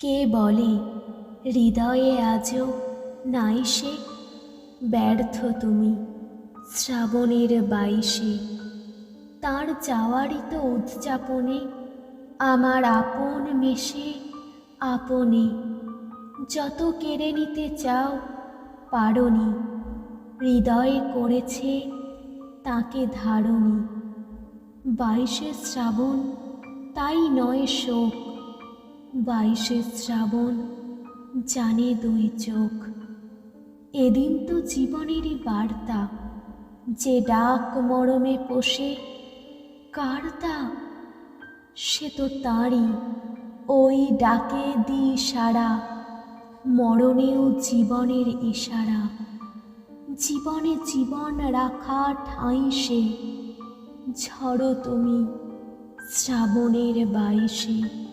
কে বলে? হৃদয়ে আজও নাই সে? ব্যর্থ তুমি শ্রাবণের বাইশে। তার যাওয়ারই তো উদযাপনে আমার আপন মেশে আপনে। যত কেড়ে নিতে চাও পারনি। হৃদয়ে করেছে তাকে ধারণী বাইশে শ্রাবণ তাই নয় শোক। বাইশে শ্রাবণ, জানে দুই চোখ। এদিন তো জীবনেরই বার্তা, যে ডাক মরমে পোষে, কার তা? সে তো তাঁরই, ওই ডাকে দি সারা মরণেও জীবনের ইশারা। জীবনে জীবন রাখা ঠাঁই সে, ঝড়ো তুমি শ্রাবণের বাইশে।